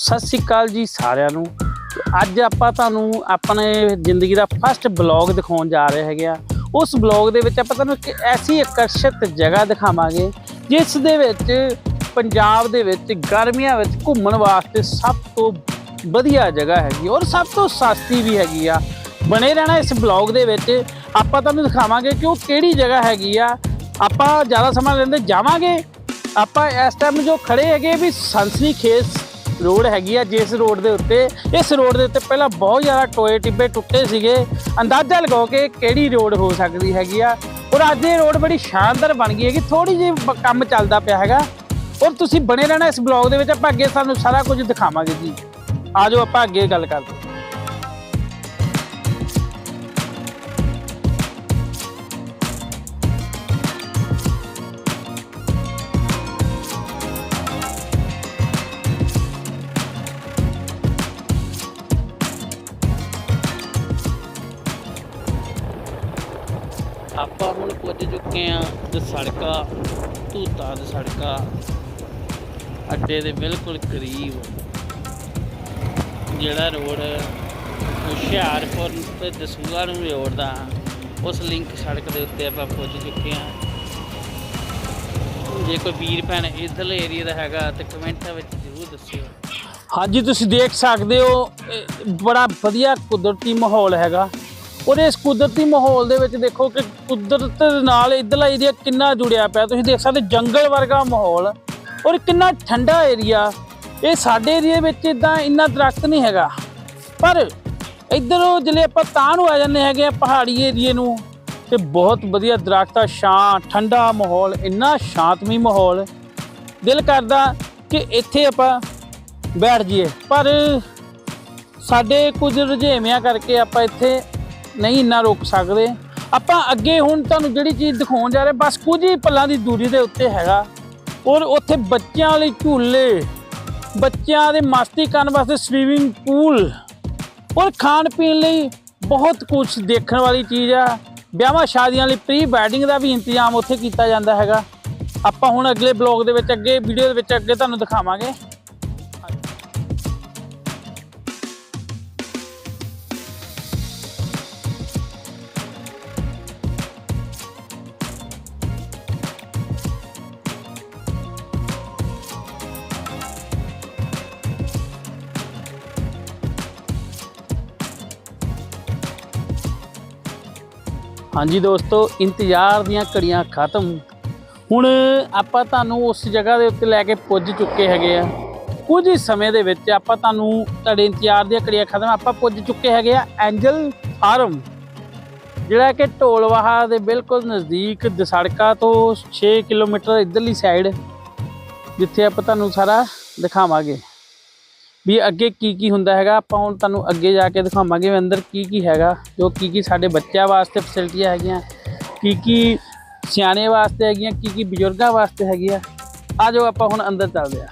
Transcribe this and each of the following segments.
ਸਤਿ ਸ਼੍ਰੀ ਅਕਾਲ ਜੀ ਸਾਰਿਆਂ ਨੂੰ। ਅੱਜ ਆਪਾਂ ਤੁਹਾਨੂੰ ਆਪਣੇ ਜ਼ਿੰਦਗੀ ਦਾ ਫਸਟ ਬਲੌਗ ਦਿਖਾਉਣ ਜਾ ਰਹੇ ਹੈਗੇ ਆ। ਉਸ ਬਲੌਗ ਦੇ ਵਿੱਚ ਆਪਾਂ ਤੁਹਾਨੂੰ ਇੱਕ ਐਸੀ ਆਕਰਸ਼ਿਤ ਜਗ੍ਹਾ ਦਿਖਾਵਾਂਗੇ, ਜਿਸ ਦੇ ਵਿੱਚ ਪੰਜਾਬ ਦੇ ਵਿੱਚ, ਗਰਮੀਆਂ ਵਿੱਚ ਘੁੰਮਣ ਵਾਸਤੇ ਸਭ ਤੋਂ ਵਧੀਆ ਜਗ੍ਹਾ ਹੈਗੀ ਔਰ ਸਭ ਤੋਂ ਸਸਤੀ ਵੀ ਹੈਗੀ ਆ। ਬਣੇ ਰਹਿਣਾ ਇਸ ਬਲੌਗ ਦੇ ਵਿੱਚ। ਆਪਾਂ ਤੁਹਾਨੂੰ ਦਿਖਾਵਾਂਗੇ ਕਿ ਉਹ ਕਿਹੜੀ ਜਗ੍ਹਾ ਹੈਗੀ ਆ। ਆਪਾਂ ਜ਼ਿਆਦਾ ਸਮਾਂ ਲੈਂਦੇ ਜਾਵਾਂਗੇ। ਆਪਾਂ ਇਸ ਟਾਈਮ ਜੋ ਖੜੇ ਹੈਗੇ ਵੀ ਸੰਸਨੀ ਖੇਸ ਰੋਡ ਹੈਗੀ ਆ ਜਿਸ ਰੋਡ ਦੇ ਉੱਤੇ। ਇਸ ਰੋਡ ਦੇ ਉੱਤੇ ਪਹਿਲਾਂ ਬਹੁਤ ਜ਼ਿਆਦਾ ਟੋਏ ਟਿੱਬੇ ਟੁੱਟੇ ਸੀਗੇ। ਅੰਦਾਜ਼ਾ ਲਗਾਓ ਕਿ ਕਿਹੜੀ ਰੋਡ ਹੋ ਸਕਦੀ ਹੈਗੀ ਆ। ਔਰ ਅੱਜ ਇਹ ਰੋਡ ਬੜੀ ਸ਼ਾਨਦਾਰ ਬਣ ਗਈ ਹੈਗੀ। ਥੋੜੀ ਜਿਹੀ ਬ- ਕੰਮ ਚੱਲਦਾ ਪਿਆ ਹੈਗਾ। ਔਰ ਤੁਸੀਂ ਬਣੇ ਰਹਿਣਾ ਇਸ ਬਲੌਗ ਦੇ ਵਿੱਚ, ਆਪਾਂ ਅੱਗੇ ਸਾਨੂੰ ਸਾਰਾ ਕੁਝ ਦਿਖਾਵਾਂਗੇ ਜੀ। ਆਜੋ ਆਪਾਂ ਅੱਗੇ ਗੱਲ ਕਰਦੇ ਆਪਾਂ ਹੁਣ ਪੁੱਜ ਚੁੱਕੇ ਆ ਦਸੜਕਾ ਧੂਤਾ ਦਸੜਕਾ ਅੱਡੇ ਦੇ ਬਿਲਕੁਲ ਕਰੀਬ। ਜਿਹੜਾ ਰੋਡ ਹੁਸ਼ਿਆਰਪੁਰ ਤੇ ਦਸੂਹਾ ਨੂੰ ਜੋੜਦਾ, ਉਸ ਲਿੰਕ ਸੜਕ ਦੇ ਉੱਤੇ ਆਪਾਂ ਪੁੱਜ ਚੁੱਕੇ ਆ ਜੇ ਕੋਈ ਵੀਰ ਭੈਣ ਇਧਰਲੇ ਏਰੀਆ ਦਾ ਹੈਗਾ ਤੇ ਕਮੈਂਟਾਂ ਵਿੱਚ ਜ਼ਰੂਰ ਦੱਸਿਓ। ਹਾਂਜੀ, ਤੁਸੀਂ ਦੇਖ ਸਕਦੇ ਹੋ ਬੜਾ ਵਧੀਆ ਕੁਦਰਤੀ ਮਾਹੌਲ ਹੈਗਾ। ਔਰ ਇਸ ਕੁਦਰਤੀ ਮਾਹੌਲ ਦੇ ਵਿੱਚ ਦੇਖੋ ਕਿ ਕੁਦਰਤ ਦੇ ਨਾਲ ਇਧਰਲਾ ਏਰੀਆ ਕਿੰਨਾ ਜੁੜਿਆ ਪਿਆ। ਤੁਸੀਂ ਦੇਖ ਸਕਦੇ ਜੰਗਲ ਵਰਗਾ ਮਾਹੌਲ ਔਰ ਕਿੰਨਾ ਠੰਡਾ ਏਰੀਆ ਇਹ ਸਾਡੇ ਏਰੀਆ ਵਿੱਚ ਇਦਾਂ ਇੰਨਾ ਦਰਖਤ ਨਹੀਂ ਹੈਗਾ। ਪਰ ਇਧਰੋਂ ਜਿਹੜੇ ਆਪਾਂ ਤਾਂ ਨੂੰ ਆ ਜਾਂਦੇ ਹੈਗੇ ਆ ਪਹਾੜੀ ਏਰੀਏ ਨੂੰ, ਤੇ ਬਹੁਤ ਵਧੀਆ ਦਰਖਤਾਂ ਛਾਂ, ਠੰਡਾ ਮਾਹੌਲ, ਇੰਨਾ ਸ਼ਾਂਤਮਈ ਮਾਹੌਲ। ਦਿਲ ਕਰਦਾ ਕਿ ਇੱਥੇ ਆਪਾਂ ਬੈਠ ਜਾਈਏ। ਪਰ ਸਾਡੇ ਕੁਝ ਰੁਝੇਵਿਆਂ ਕਰਕੇ ਆਪਾਂ ਇੱਥੇ ਨਹੀਂ ਇੰਨਾ ਰੁਕ ਸਕਦੇ। ਆਪਾਂ ਅੱਗੇ ਹੁਣ ਤੁਹਾਨੂੰ ਜਿਹੜੀ ਚੀਜ਼ ਦਿਖਾਉਣ ਜਾ ਰਹੇ, ਬਸ ਕੁਝ ਹੀ ਪੱਲਾਂ ਦੀ ਦੂਰੀ ਦੇ ਉੱਤੇ ਹੈਗਾ। ਔਰ ਉੱਥੇ ਬੱਚਿਆਂ ਲਈ ਝੂਲੇ, ਬੱਚਿਆਂ ਦੇ ਮਸਤੀ ਕਰਨ ਵਾਸਤੇ ਸਵੀਮਿੰਗ ਪੂਲ ਔਰ ਖਾਣ ਪੀਣ ਲਈ ਬਹੁਤ ਕੁਝ ਦੇਖਣ ਵਾਲੀ ਚੀਜ਼ ਆ। ਵਿਆਹਾਂ ਸ਼ਾਦੀਆਂ ਲਈ ਪ੍ਰੀ ਵੈਡਿੰਗ ਦਾ ਵੀ ਇੰਤਜ਼ਾਮ ਉੱਥੇ ਕੀਤਾ ਜਾਂਦਾ ਹੈਗਾ। ਆਪਾਂ ਹੁਣ ਅਗਲੇ ਬਲੌਗ ਦੇ ਵਿੱਚ ਅੱਗੇ ਵੀਡੀਓ ਦੇ ਵਿੱਚ ਅੱਗੇ ਤੁਹਾਨੂੰ ਦਿਖਾਵਾਂਗੇ। ਹਾਂਜੀ ਦੋਸਤੋ, ਇੰਤਜ਼ਾਰ ਦੀਆਂ ਘੜੀਆਂ ਖਤਮ। ਹੁਣ ਆਪਾਂ ਤੁਹਾਨੂੰ ਉਸ ਜਗ੍ਹਾ ਦੇ ਉੱਤੇ ਲੈ ਕੇ ਪੁੱਜ ਚੁੱਕੇ ਹੈਗੇ ਆ। ਕੁਝ ਹੀ ਸਮੇਂ ਦੇ ਵਿੱਚ ਆਪਾਂ ਤੁਹਾਨੂੰ ਤੁਹਾਡੇ ਇੰਤਜ਼ਾਰ ਦੀਆਂ ਘੜੀਆਂ ਖਤਮ, ਆਪਾਂ ਪੁੱਜ ਚੁੱਕੇ ਹੈਗੇ ਆ ਐਂਜਲ ਫਾਰਮ। ਜਿਹੜਾ ਕਿ ਢੋਲਵਾਹਾ ਦੇ ਬਿਲਕੁਲ ਨਜ਼ਦੀਕ ਦਸੜਕਾ ਤੋਂ 6 ਕਿਲੋਮੀਟਰ ਇਧਰਲੀ ਸਾਈਡ, ਜਿੱਥੇ ਆਪਾਂ ਤੁਹਾਨੂੰ ਸਾਰਾ ਦਿਖਾਵਾਂਗੇ। ਵੀ ਅੱਗੇ ਕੀ ਕੀ ਹੁੰਦਾ ਹੈਗਾ, ਆਪਾਂ ਹੁਣ ਤੁਹਾਨੂੰ ਅੱਗੇ ਜਾ ਕੇ ਦਿਖਾਵਾਂਗੇ ਵੀ ਅੰਦਰ ਕੀ ਕੀ ਹੈਗਾ, ਜੋ ਕੀ ਕੀ ਸਾਡੇ ਬੱਚਿਆਂ ਵਾਸਤੇ ਫੈਸਿਲਿਟੀਆਂ ਹੈਗੀਆਂ, ਕੀ ਕੀ ਸਿਆਣੇ ਵਾਸਤੇ ਹੈਗੀਆਂ, ਕੀ ਕੀ ਬਜ਼ੁਰਗਾਂ ਵਾਸਤੇ ਹੈਗੀਆਂ। ਆ ਜੋ ਆਪਾਂ ਹੁਣ ਅੰਦਰ ਚੱਲਦੇ ਆ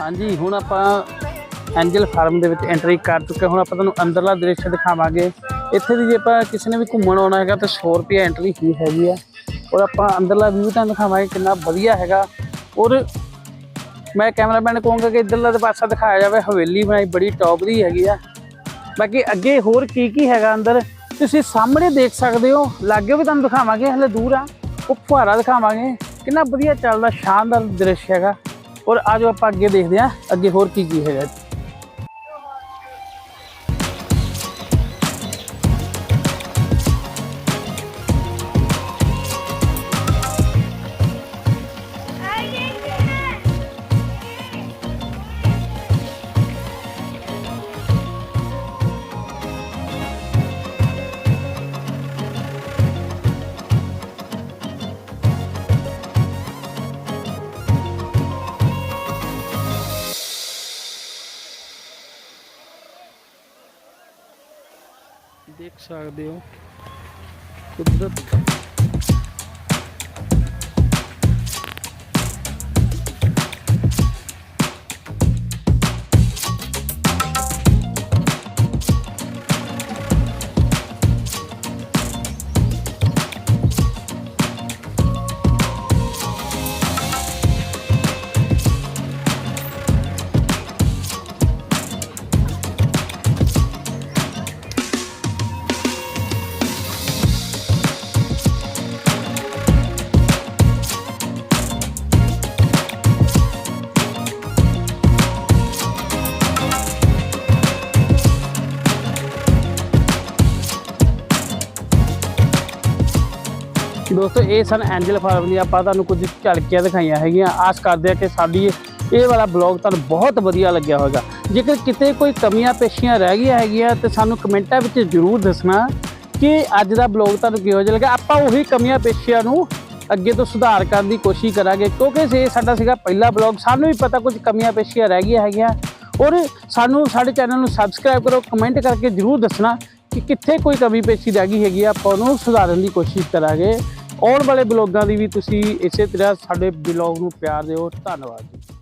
ਹਾਂਜੀ, ਹੁਣ ਆਪਾਂ ਐਂਜਲ ਫਾਰਮ ਦੇ ਵਿੱਚ ਐਂਟਰੀ ਕਰ ਚੁੱਕੇ ਹੁਣ ਆਪਾਂ ਤੁਹਾਨੂੰ ਅੰਦਰਲਾ ਦ੍ਰਿਸ਼ ਦਿਖਾਵਾਂਗੇ। ਇੱਥੇ ਦੀ ਜੇ ਆਪਾਂ ਕਿਸੇ ਨੇ ਵੀ ਘੁੰਮਣ ਆਉਣਾ ਹੈਗਾ ਤਾਂ 100 ਰੁਪਏ ਐਂਟਰੀ ਫੀ ਹੈਗੀ ਆ। ਔਰ ਆਪਾਂ ਅੰਦਰਲਾ ਵਿਊ ਤੁਹਾਨੂੰ ਦਿਖਾਵਾਂਗੇ ਕਿੰਨਾ ਵਧੀਆ ਹੈਗਾ। ਔਰ ਮੈਂ ਕੈਮਰਾਮੈਨ ਕਹੂੰਗਾ ਕਿ ਇੱਧਰਲਾ ਦੇ ਪਾਸਾ ਦਿਖਾਇਆ ਜਾਵੇ, ਹਵੇਲੀ ਬਣਾਈ ਬੜੀ ਟੌਪ ਦੀ ਹੈਗੀ ਆ। ਬਾਕੀ ਅੱਗੇ ਹੋਰ ਕੀ ਕੀ ਹੈਗਾ ਅੰਦਰ, ਤੁਸੀਂ ਸਾਹਮਣੇ ਦੇਖ ਸਕਦੇ ਹੋ। ਲਾਗੇ ਵੀ ਤੁਹਾਨੂੰ ਦਿਖਾਵਾਂਗੇ, ਹਲੇ ਦੂਰ ਆ। ਉਹ ਫੁਹਾਰਾ ਦਿਖਾਵਾਂਗੇ। ਕਿੰਨਾ ਵਧੀਆ ਚੱਲਦਾ, ਸ਼ਾਨਦਾਰ ਦ੍ਰਿਸ਼ ਹੈਗਾ। ਔਰ ਆਜੋ ਆਪਾਂ ਅੱਗੇ ਦੇਖਦੇ ਹਾਂ ਅੱਗੇ ਹੋਰ ਕੀ ਕੀ ਹੈਗਾ ਦੇਖ ਸਕਦੇ ਹੋ। ਕੁਦਰਤ ਦੋਸਤੋ, ਇਹ ਸਨ ਐਂਜਲ ਫਾਰਮ ਦੀ ਆਪਾਂ ਤੁਹਾਨੂੰ ਕੁਝ ਝਲਕੀਆਂ ਦਿਖਾਈਆਂ ਹੈਗੀਆਂ। ਆਸ ਕਰਦੇ ਆ ਕਿ ਸਾਡੀ ਇਹ ਵਾਲਾ ਬਲੌਗ ਤੁਹਾਨੂੰ ਬਹੁਤ ਵਧੀਆ ਲੱਗਿਆ ਹੋਵੇਗਾ। ਜੇਕਰ ਕਿਤੇ ਕੋਈ ਕਮੀਆਂ ਪੇਸ਼ੀਆਂ ਰਹਿ ਗਈਆਂ ਹੈਗੀਆਂ, ਤੇ ਸਾਨੂੰ ਕਮੈਂਟਾਂ ਵਿੱਚ ਜ਼ਰੂਰ ਦੱਸਣਾ ਕਿ ਅੱਜ ਦਾ ਬਲੌਗ ਤੁਹਾਨੂੰ ਕਿਹੋ ਜਿਹਾ ਲੱਗਾ। ਆਪਾਂ ਉਹੀ ਕਮੀਆਂ ਪੇਸ਼ੀਆਂ ਨੂੰ ਅੱਗੇ ਤੋਂ ਸੁਧਾਰ ਕਰਨ ਦੀ ਕੋਸ਼ਿਸ਼ ਕਰਾਂਗੇ, ਕਿਉਂਕਿ ਇਹ ਸਾਡਾ ਸੀਗਾ ਪਹਿਲਾ ਬਲੌਗ ਸਾਨੂੰ ਵੀ ਪਤਾ ਕੁਝ ਕਮੀਆਂ ਪੇਸ਼ੀਆਂ ਰਹਿ ਗਈਆਂ ਹੈਗੀਆਂ। ਔਰ ਸਾਨੂੰ ਸਾਡੇ ਚੈਨਲ ਨੂੰ ਸਬਸਕ੍ਰਾਈਬ ਕਰੋ ਕਮੈਂਟ ਕਰਕੇ ਜ਼ਰੂਰ ਦੱਸਣਾ ਕਿ ਕਿੱਥੇ ਕੋਈ ਕਮੀ ਪੇਸ਼ੀ ਰਹਿ ਗਈ ਹੈਗੀ ਆ। ਆਪਾਂ ਉਹਨੂੰ ਸੁਧਾਰਨ ਦੀ ਕੋਸ਼ਿਸ਼ ਕਰਾਂਗੇ। ਆਉਣ ਵਾਲੇ ਬਲੌਗਾਂ ਦੀ ਵੀ ਤੁਸੀਂ ਇਸੇ ਤਰ੍ਹਾਂ ਸਾਡੇ ਬਲੌਗ ਨੂੰ ਪਿਆਰ ਦਿਓ। ਧੰਨਵਾਦ ਜੀ।